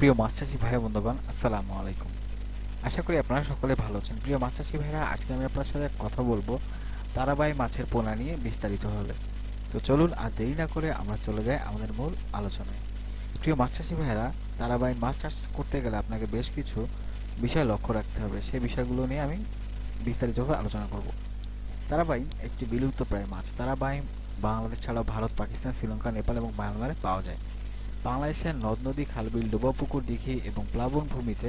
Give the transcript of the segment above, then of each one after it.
প্রিয় চাষি ভাই বন্ধুগণ, আসসালামু আলাইকুম। আশা করি আপনারা সকলে ভালো আছেন। প্রিয় চাষি ভাইরা, আজকে আমি আপনার সাথে কথা বলব তারাবাই মাছের পোনা নিয়ে বিস্তারিত বিস্তারিতভাবে। তো চলুন আর দেরি না করে আমরা চলে যাই আমাদের মূল আলোচনায়। প্রিয় মাছ চাষি ভাইরা তারাবাই মাছ চাষ করতে গেলে আপনাকে বেশ কিছু বিষয় লক্ষ্য রাখতে হবে। সেই বিষয়গুলো নিয়ে আমি বিস্তারিতভাবে আলোচনা করব। তারাবাই একটি বিলুপ্ত প্রায় মাছ। তারাবাই বাংলাদেশ ছাড়াও ভারত, পাকিস্তান, শ্রীলঙ্কা, নেপাল এবং মায়ানমারে পাওয়া যায়। বাংলাদেশের নদ নদী খালবিল ডোবা পুকুর দিঘি এবং প্লাবন ভূমিতে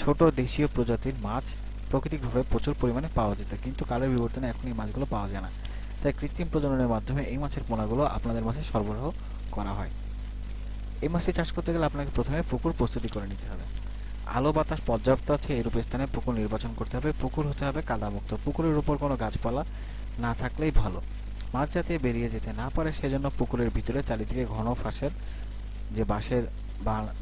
ছোট দেশীয় প্রজাতির মাছ প্রাকৃতিকভাবে প্রচুর পরিমাণে পাওয়া যেত, কিন্তু কালের বিবর্তনে এখন এই মাছগুলো পাওয়া যায় না। তাই কৃত্রিম প্রজননের মাধ্যমে এই মাছের পোনাগুলো আপনাদের মাঝে সরবরাহ করা হয়। এই মাছটি চাষ করতে গেলে আপনাকে প্রথমে পুকুর প্রস্তুতি করে নিতে হবে। আলো বাতাস পর্যাপ্ত আছে, এরূপ স্থানে পুকুর নির্বাচন করতে হবে। পুকুর হতে হবে কাদামুক্ত, পুকুরের উপর কোনো গাছপালা না থাকলেই ভালো। মাছ যাতে বেরিয়ে যেতে না পারে, সেজন্য পুকুরের ভিতরে চারিদিকে ঘন ফাঁসের যে বাঁশের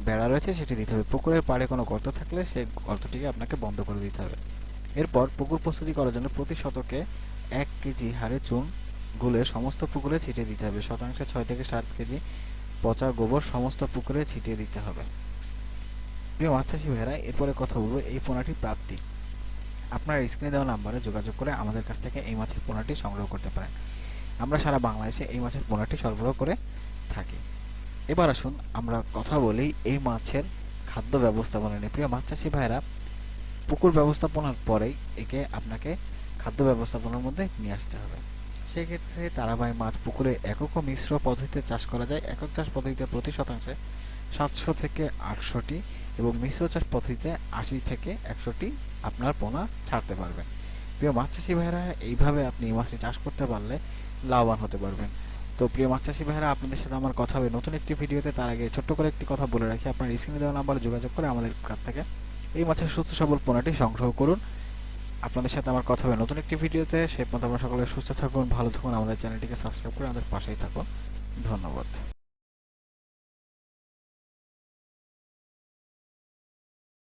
বেড়া রয়েছে সেটি দিতে হবে। পুকুরের পাড়ে কোনো গর্ত থাকলে সেই গর্তটিকে আপনাকে বন্ধ করে দিতে হবে। এরপর পুকুর প্রস্তুতি করার জন্য প্রতি শতকে এক কেজি হারে চুন গুলে সমস্ত পুকুরে ছিটিয়ে দিতে হবে। শতাংশে ছয় থেকে সাত কেজি পচা গোবর সমস্ত পুকুরে ছিটিয়ে দিতে হবে। প্রিয় মাছ চাষি এরপরে কথা বলব এই পোনাটির প্রাপ্তি। আপনার স্ক্রিনে দেওয়া নাম্বারে যোগাযোগ করে আমাদের কাছ থেকে এই মাছের পোনাটি সংগ্রহ করতে পারেন। আমরা সারা বাংলাদেশে এই মাছের পোনাটি সরবরাহ করে থাকি। এবার আসুন আমরা কথা বলি এই মাছের খাদ্য ব্যবস্থাপনা নিয়ে। প্রিয় মাছ চাষি ভাইরা, পুকুর ব্যবস্থাপনার পরেই একে আপনাকে খাদ্য ব্যবস্থাপনার মধ্যে নিয়ে আসতে হবে। সেক্ষেত্রে তারাবাই মাছ পুকুরে একক ও মিশ্র পদ্ধতিতে চাষ করা যায়। একক চাষ পদ্ধতিতে প্রতি শতাংশে সাতশো থেকে আটশোটি এবং মিশ্র চাষ পদ্ধতিতে আশি থেকে একশোটি আপনার পোনা ছাড়তে পারবেন। প্রিয় মাছ চাষি ভাইরা, এইভাবে আপনি এই মাছটি চাষ করতে পারলে লাভবান হতে পারবেন। তো প্রিয় মাছ চাষি ভাইরা আপনাদের সাথে আমার কথা হবে নতুন একটি ভিডিওতে। তার আগে ছোট্ট করে একটি কথা বলে রাখি। আপনার স্ক্রিনে দেওয়া নাম্বারে যোগাযোগ করে আমাদের কাছ থেকে এই মাছের সুস্থ সবল পোনাটি সংগ্রহ করুন। আপনাদের সাথে আমার কথা হবে নতুন একটি ভিডিওতে। সে পর্যন্ত আপনারা সকলে সুস্থ থাকুন, ভালো থাকুন। আমাদের চ্যানেলটিকে সাবস্ক্রাইব করে আমাদের পাশেই থাকুন। ধন্যবাদ।